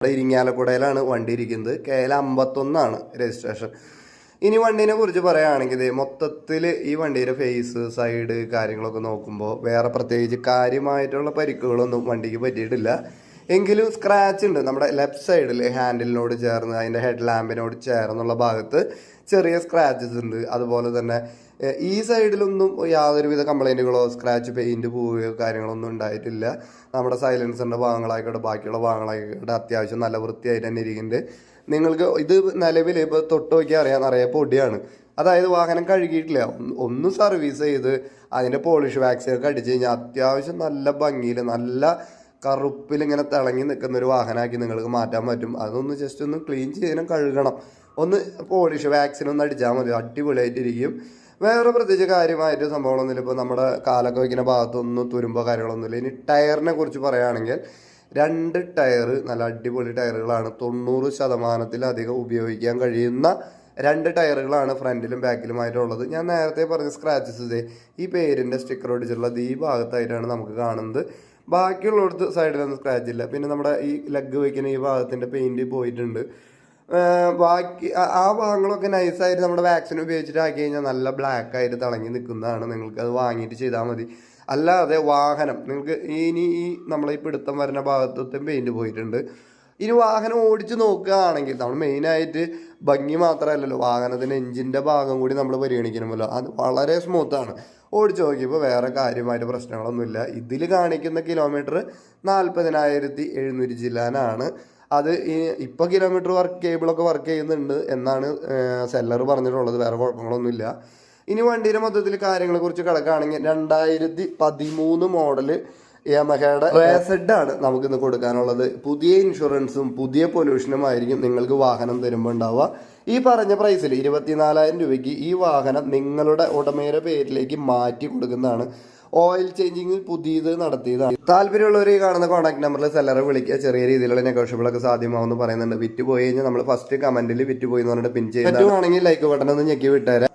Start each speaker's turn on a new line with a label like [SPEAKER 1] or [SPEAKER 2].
[SPEAKER 1] ഇവിടെ ഇരിങ്ങാലക്കുടയിലാണ് വണ്ടി ഇരിക്കുന്നത്. കെ എൽ അമ്പത്തൊന്നാണ് രജിസ്ട്രേഷൻ. ഇനി വണ്ടീനെ കുറിച്ച് പറയുകയാണെങ്കിൽ മൊത്തത്തിൽ ഈ വണ്ടിയുടെ ഫേസ് സൈഡ് കാര്യങ്ങളൊക്കെ നോക്കുമ്പോൾ വേറെ പ്രത്യേകിച്ച് കാര്യമായിട്ടുള്ള പരിക്കുകളൊന്നും വണ്ടിക്ക് പറ്റിയിട്ടില്ല. എങ്കിലും സ്ക്രാച്ച് ഉണ്ട്. നമ്മുടെ ലെഫ്റ്റ് സൈഡിൽ ഹാൻഡിലിനോട് ചേർന്ന് അതിന്റെ ഹെഡ് ലാമ്പിനോട് ചേർന്നുള്ള ഭാഗത്ത് ചെറിയ സ്ക്രാച്ചസ് ഉണ്ട്. അതുപോലെ തന്നെ ഈ സൈഡിലൊന്നും യാതൊരുവിധ കംപ്ലൈന്റുകളോ സ്ക്രാച്ച് പെയിന്റ് പോവുകയോ കാര്യങ്ങളൊന്നും ഉണ്ടായിട്ടില്ല. നമ്മുടെ സൈലൻസറിന്റെ ഭാഗങ്ങളായിക്കോട്ടെ ബാക്കിയുള്ള ഭാഗങ്ങളായിക്കോട്ടെ അത്യാവശ്യം നല്ല വൃത്തിയായിട്ട് തന്നെ ഇരിക്കുന്നുണ്ട്. നിങ്ങൾക്ക് ഇത് നിലവിൽ ഇപ്പോൾ തൊട്ട് നോക്കിയാൽ അറിയാൻ നിറയെ പൊടിയാണ്. അതായത് വാഹനം കഴുകിയിട്ടില്ല. ഒന്ന് സർവീസ് ചെയ്ത് അതിന്റെ പോളിഷ് വാക്സിനൊക്കെ അടിച്ച് കഴിഞ്ഞാൽ അത്യാവശ്യം നല്ല ഭംഗിയിൽ നല്ല കറുപ്പിൽ ഇങ്ങനെ തിളങ്ങി നിൽക്കുന്ന ഒരു വാഹനമാക്കി നിങ്ങൾക്ക് മാറ്റാൻ പറ്റും. അതൊന്ന് ജസ്റ്റ് ഒന്ന് ക്ലീൻ ചെയ്യാനും കഴുകണം. ഒന്ന് പോളിഷ് വാക്സിൻ ഒന്ന് അടിച്ചാൽ മതി. അടിപൊളിയായിട്ടിരിക്കും. വേറെ പ്രത്യേകിച്ച് കാര്യമായിട്ട് സംഭവങ്ങളൊന്നുമില്ല ഇപ്പോൾ നമ്മുടെ കാലൊക്കെ വയ്ക്കുന്ന ഭാഗത്തൊന്നും തുരുമ്പോ കാര്യങ്ങളൊന്നുമില്ല ഇനി ടയറിനെ കുറിച്ച് പറയുകയാണെങ്കിൽ രണ്ട് ടയർ നല്ല അടിപൊളി ടയറുകളാണ്. തൊണ്ണൂറ് ശതമാനത്തിലധികം ഉപയോഗിക്കാൻ കഴിയുന്ന രണ്ട് ടയറുകളാണ് ഫ്രണ്ടിലും ബാക്കിലുമായിട്ടുള്ളത്. ഞാൻ നേരത്തെ പറഞ്ഞ സ്ക്രാച്ചസ് ഈ പേരിന്റെ സ്റ്റിക്കർ ഒടിച്ചിട്ടുള്ളത് ഈ ഭാഗത്തായിട്ടാണ് നമുക്ക് കാണുന്നത്. ബാക്കിയുള്ളിടത്ത് സൈഡിലൊന്നും സ്ക്രാച്ച് ഇല്ല. പിന്നെ നമ്മുടെ ഈ ലെഗ് വയ്ക്കുന്ന ഈ ഭാഗത്തിന്റെ പെയിന്റ് പോയിട്ടുണ്ട്. ബാക്കി ആ- ഭാഗങ്ങളൊക്കെ നൈസായിട്ട് നമ്മുടെ വാക്സിൻ ഉപയോഗിച്ചിട്ട് ആക്കി കഴിഞ്ഞാൽ നല്ല ബ്ലാക്ക് ആയിട്ട് തിളങ്ങി നിൽക്കുന്നതാണ് നിങ്ങൾക്ക് അത് വാങ്ങിയിട്ട് ചെയ്താൽ മതി. അല്ലാതെ വാഹനം നിങ്ങൾക്ക് ഇനി ഈ നമ്മളെ ഈ പിടുത്തം വരുന്ന ഭാഗത്തൊക്കെ പെയിന്റ് പോയിട്ടുണ്ട്. ഇനി വാഹനം ഓടിച്ച് നോക്കുകയാണെങ്കിൽ നമ്മൾ മെയിനായിട്ട് ഭംഗി മാത്രമല്ലല്ലോ. വാഹനത്തിന്റെ എഞ്ചിന്റെ ഭാഗം കൂടി നമ്മൾ പരിഗണിക്കണമല്ലോ അത് വളരെ സ്മൂത്താണ് ഓടിച്ച് നോക്കിയപ്പോൾ വേറെ കാര്യമായിട്ട് പ്രശ്നങ്ങളൊന്നുമില്ല. ഇതിൽ കാണിക്കുന്ന കിലോമീറ്റർ നാൽപ്പതിനായിരത്തി എഴുന്നൂറ്റി ചില്ലാനാണ്. അത് ഇപ്പോൾ കിലോമീറ്റർ വർക്ക് കേബിളൊക്കെ വർക്ക് ചെയ്യുന്നുണ്ട് എന്നാണ് സെല്ലർ പറഞ്ഞിട്ടുള്ളത്. വേറെ കുഴപ്പങ്ങളൊന്നുമില്ല. ഇനി വണ്ടിയുടെ മൊത്തത്തിൽ കാര്യങ്ങളെക്കുറിച്ച് കിടക്കുകയാണെങ്കിൽ രണ്ടായിരത്തി പതിമൂന്ന് മോഡൽ യമഹയുടെ റേസഡ് ആണ്. നമുക്ക് ഇന്ന് കൊടുക്കാനുള്ളത്. പുതിയ ഇൻഷുറൻസും പുതിയ പൊല്യൂഷനും ആയിരിക്കും നിങ്ങൾക്ക് വാഹനം തരുമ്പോൾ ഉണ്ടാവുക. ഈ പറഞ്ഞ പ്രൈസിൽ ഇരുപത്തിനാലായിരം രൂപയ്ക്ക് ഈ വാഹനം നിങ്ങളുടെ ഉടമയുടെ പേരിലേക്ക് മാറ്റി കൊടുക്കുന്നതാണ്. ഓയിൽ ചേഞ്ചിങ് പുതിയത് നടത്തിയതാണ്. താല്പര്യമുള്ളവർ ഈ കാണുന്ന കോൺടാക്ട് നമ്പറിൽ സെല്ലറെ വിളിക്കുക. ചെറിയ രീതിയിലുള്ള നെഗോഷ്യബിളൊക്കെ സാധ്യമാവുമെന്ന് പറയുന്നുണ്ട്. വിറ്റ് പോയി കഴിഞ്ഞാൽ നമ്മൾ ഫസ്റ്റ് കമന്റിൽ വിറ്റ് പോയി എന്ന് പറഞ്ഞിട്ട് പിൻ ചെയ്ത് പറ്റുവാണെങ്കിൽ ലൈക്ക് ബട്ടൺ ഒന്ന് ഞെക്കി വിട്ടുതരാം